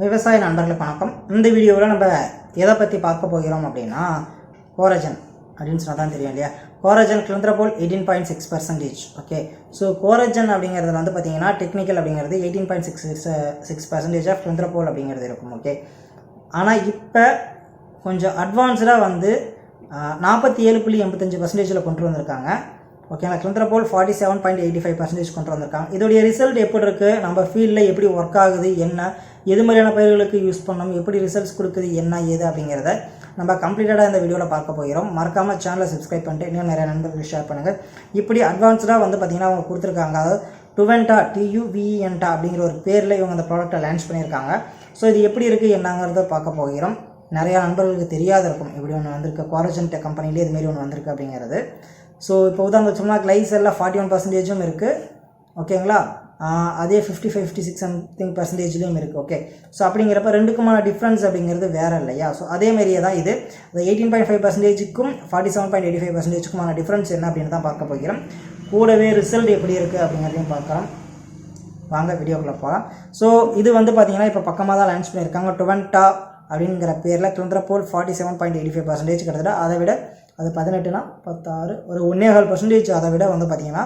விவசாய நண்பர்களுக்கு வணக்கம். இந்த வீடியோவில் நம்ம எதை பற்றி பார்க்க போகிறோம் அப்படின்னா கோரஜன் அப்படின்னு சொன்னால் தான் தெரியும் இல்லையா? Coragen கிளந்திரபோல் eighteen point six percentage okay so Coragen அப்படிங்கிறது வந்து பார்த்தீங்கன்னா டெக்னிக்கல் அப்படிங்கிறது eighteen point six six six percentage of கிளந்திரபோல் அப்படிங்கிறது இருக்கும் ஓகே ஆனால் இப்போ கொஞ்சம் அட்வான்ஸ்டாக வந்து நாற்பத்தி ஏழு புள்ளி எண்பத்தஞ்சு பர்சன்டேஜில் கொண்டு வந்திருக்காங்க. ஓகேங்களா கிளந்திரபோல் forty seven point eighty five percentage கொண்டு வந்திருக்காங்க இதோடைய ரிசல்ட் எப்படி இருக்குது நம்ம ஃபீல்டில் எப்படி ஒர்க் ஆகுது? என்ன? எது மாதிரியான பயிர்களுக்கு யூஸ் பண்ணணும்? எப்படி ரிசல்ட்ஸ் கொடுக்குது? என்ன? ஏது? அப்படிங்கிறத நம்ம கம்ப்ளீட்டடாக இந்த வீடியோவில் பார்க்க போகிறோம். மறக்காமல் சேனலை சப்ஸ்கிரைப் பண்ணிட்டு இன்னும் நிறைய நண்பர்களுக்கு ஷேர் பண்ணுங்கள் இப்படி அட்வான்ஸ்டாக வந்து பார்த்திங்கன்னா அவங்க கொடுத்துருக்காங்க. அதாவது டுவென்டா டியூவிஎன்டா அப்படிங்கிற ஒரு பேரில் இவங்க அந்த ப்ராடக்ட்டை லான்ச் பண்ணியிருக்காங்க. ஸோ இது எப்படி இருக்குது என்னங்கிறத பார்க்க போகிறோம். நிறையா நண்பர்களுக்கு தெரியாத இருக்கும். இப்படி ஒன்று வந்திருக்கு. குவாரஜன் கம்பெனிலே இதுமாரி ஒன்று வந்திருக்கு அப்படிங்கிறது. ஸோ இப்போ உதாரணம் சொன்னால் கிளைசரில் ஃபார்ட்டி ஒன் பர்சன்டேஜும் இருக்குது ஓகேங்களா அதே fifty five fifty six something பர்சன்டேஜ்லேயும் இருக்குது ஓகே ஸோ அப்படிங்கிறப்ப ரெண்டுக்குமான டிஃப்ரென்ஸ் அப்படிங்கிறது வேறு இல்லையா? ஸோ அதே மாதிரியே தான் இது. அந்த eighteen point five பர்சன்டேஜுக்கும் forty seven point eighty five பர்சன்டேஜுக்குமான difference என்ன அப்படின்னு தான் பார்க்க போகிறோம். கூடவே ரிசல்ட் எப்படி இருக்குது அப்படிங்கிறதையும் பார்க்கலாம். வாங்க வீடியோக்குள்ளே போகலாம் ஸோ இது வந்து பார்த்தீங்கன்னா இப்போ பக்கமாக தான் லான்ச் பண்ணியிருக்காங்க. டுவெண்ட்டா அப்படிங்கிற பேரில் போல் forty seven point eighty five percentage கிட்டத்தட்ட அதை விட அது பதினெட்டுனா பத்தாறு. ஒரு ஒன்னேகால் பர்சன்டேஜ் அதை விட வந்து பார்த்தீங்கன்னா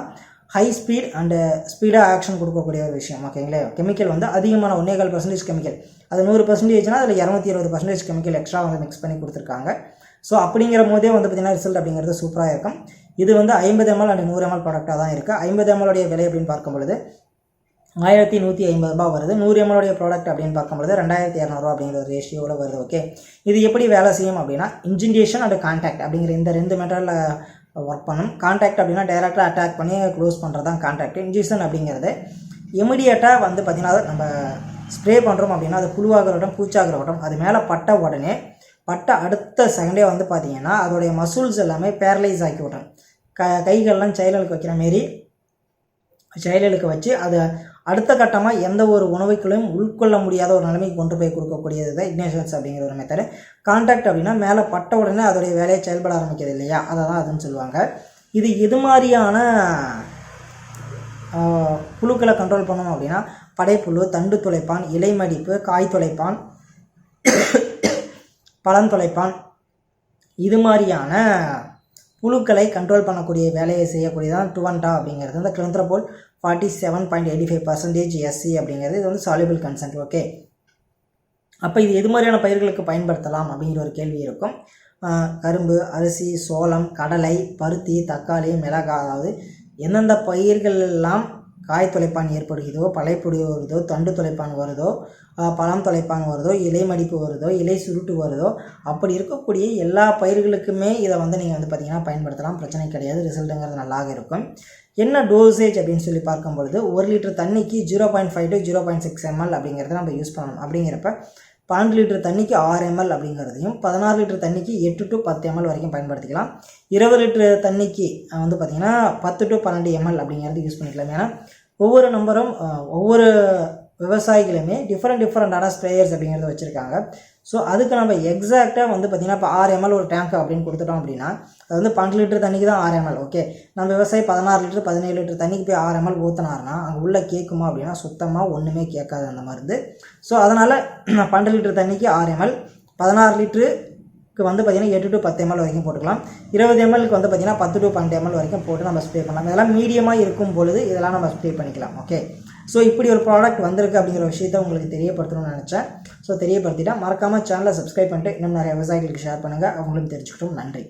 ஹை ஸ்பீட் அண்டு ஸ்பீடாக ஆக்ஷன் கொடுக்கக்கூடிய ஒரு விஷயம். ஓகேங்களே கெமிக்கல் வந்து அதிகமான ஒன்னேகால் பர்சன்டேஜ் கெமிக்கல் அது நூறு பர்சன்டேஜ்னா அதில் இரநூத்தி இருபது பர்சன்டேஜ் கெமிக்கல் எக்ஸ்ட்ரா வந்து மிக்ஸ் பண்ணி கொடுத்துருக்காங்க. ஸோ அப்படிங்கிற போதே வந்து பார்த்தீங்கன்னா ரிசல்ட் அப்படிங்கிறது சூப்பராக இருக்கும். இது வந்து ஐம்பது எம்எல் அண்ட் நூறு எம்எல் ப்ராடக்டாக தான் இருக்குது ஐம்பது எம்எல்லுடைய விலை அப்படின்னு பார்க்கும் பொழுது ஆயிரத்தி நூற்றி ஐம்பது ரூபா வருது. நூறு எம்எல்லுடைய ப்ராடக்ட் அப்படின்னு பார்க்கும்போது ரெண்டாயிரத்தி இரநூறுவா அப்படிங்கிற ஒரு ரேஷியோவில் வருது ஓகே இது எப்படி வேலை செய்யும் அப்படின்னா இன்ஜினியேஷன் அண்ட் கான்டாக்ட் அப்படிங்கிற இந்த ரெண்டு மெட்டரில் ஒர்க் பண்ணும். கான்டாக்ட் அப்படின்னா டைரெக்டாக அட்டாக் பண்ணி க்ளோஸ் பண்ணுறது தான் கான்டாக்ட் இன்ஜெக்ஷன் அப்படிங்கிறது இமிடியேட்டாக வந்து பார்த்திங்கன்னா நம்ம ஸ்ப்ரே பண்ணுறோம் அப்படின்னா அது புழுவாகிறவட்டும் பூச்சாகிறவட்டும் அது மேலே பட்ட உடனே பட்ட அடுத்த செகண்டே வந்து பார்த்தீங்கன்னா அதோடைய மசூல்ஸ் எல்லாமே பேரலைஸ் ஆக்கி விட்றோம் க கைகள்லாம் செயலலுக்கு வைக்கிற மாரி செயலலுக்கு வச்சு அதை அடுத்த கட்டமாக எந்த ஒரு உணவுகளையும் உட்கொள்ள முடியாத ஒரு நிலைமைக்கு கொண்டு போய் கொடுக்கக்கூடியது தான் இக்னேஷன்ஸ் அப்படிங்கிற ஒரு மெத்தடு கான்டாக்ட் அப்படின்னா மேலே பட்ட உடனே அதோடைய வேலையை செயல்பட ஆரம்பிக்கிறது இல்லையா? அதை தான் அதுன்னு சொல்லுவாங்க. இது எது மாதிரியான புழுக்களை கண்ட்ரோல் பண்ணணும் அப்படின்னா படைப்புழு தண்டு துளைப்பான் இலை மடிப்பு காய் துளைப்பான் பழம் துளைப்பான். இது மாதிரியான புழுக்களை கண்ட்ரோல் பண்ணக்கூடிய வேலையை செய்யக்கூடியதான் டுவன்டா அப்படிங்கிறது. இந்த கிளந்திரபோல் forty seven point eighty five percentage SC அப்படிங்கிறது இது வந்து சாலிபிள் கன்சென்ட் ஓகே அப்போ இது எது மாதிரியான பயிர்களுக்கு பயன்படுத்தலாம் அப்படிங்கிற ஒரு கேள்வி இருக்கும். கரும்பு அரிசி சோளம் கடலை பருத்தி தக்காளி மிளகாய் அதாவது எந்தெந்த பயிர்கள் எல்லாம் காய் தொலைப்பான் ஏற்படுகிறதோ பழைப்புடி வருதோ தண்டு துளைப்பான் வருதோ பழம் தொலைப்பான் வருதோ இலை மடிப்பு வருதோ இலை சுருட்டு வருதோ அப்படி இருக்கக்கூடிய எல்லா பயிர்களுக்குமே இதை வந்து நீங்கள் வந்து பார்த்தீங்கன்னா பயன்படுத்தலாம். பிரச்சனை கிடையாது. ரிசல்ட்டுங்கிறது நல்லாக இருக்கும். என்ன டோசேஜ் அப்படின்னு சொல்லி பார்க்கும் பொழுது ஒரு லிட்டர் தண்ணிக்கு zero point five to zero point six ML அப்படிங்கிறத நம்ம யூஸ் பண்ணணும். அப்படிங்கிறப்ப பன்னெண்டு லிட்டர் தண்ணிக்கு ஆறு எம்எல் அப்படிங்கிறதையும் பதினாறு லிட்டர் தண்ணிக்கு எட்டு டு பத்து எம்எல் வரைக்கும் பயன்படுத்திக்கலாம். இருபது லிட்டர் தண்ணிக்கு வந்து பார்த்திங்கன்னா பத்து டு பன்னெண்டு எம்எல் அப்படிங்கிறது யூஸ் பண்ணிக்கலாம். ஏன்னா ஒவ்வொரு நம்பரும் ஒவ்வொரு விவசாயிகளுமே டிஃப்ரெண்ட் டிஃப்ரெண்டான ஸ்ப்ரேயர்ஸ் அப்படிங்கிறத வச்சுருக்காங்க. ஸோ அதுக்கு நம்ம எக்ஸாக்டாக வந்து பார்த்திங்கன்னா இப்போ ஆறு எம்எல் ஒரு டேங்க் அப்படின்னு கொடுத்துட்டோம் அப்படின்னா அது வந்து பன்னெண்டு லிட்டர் தண்ணிக்கு தான் ஆறு எம்எல் ஓகே நம்ம விவசாயி பதினாறு லிட்டர் பதினேழு லிட்டர் தண்ணிக்கு போய் ஆறு எம்எல் ஊற்றினாருன்னா அங்கே உள்ளே கேட்குமா அப்படின்னா சுத்தமாக ஒன்றுமே கேட்காது அந்த மருந்து. ஸோ அதனால் பன்னெண்டு லிட்டர் தண்ணிக்கு ஆறு எம்எல் பதினாறு லிட்டருக்கு வந்து பார்த்திங்கன்னா எட்டு டு பத்து எம்எல் வரைக்கும் போட்டுக்கலாம். இருபது எம்எல்க்கு வந்து பார்த்திங்கன்னா பத்து டு பன்னெண்டு எம்எல் வரைக்கும் போட்டு நம்ம ஸ்ப்ரே பண்ணலாம். இதெல்லாம் மீடியமாக இருக்கும் பொழுது இதெல்லாம் நம்ம ஸ்ப்ரே பண்ணிக்கலாம் ஓகே ஸோ இப்படி ஒரு ப்ராடக்ட் வந்திருக்கு அப்படிங்கிற விஷயத்தை உங்களுக்கு தெரியப்படுத்தணும்னு நினச்சேன். ஸோ தெரியப்படுத்திட்டேன் மறக்காமல் சேனலை சப்ஸ்கிரைப் பண்ணிட்டு இன்னும் நிறைய விவசாயிகளுக்கு ஷேர் பண்ணுங்கள் அவங்களும் தெரிஞ்சுக்கிட்டோம். நன்றி.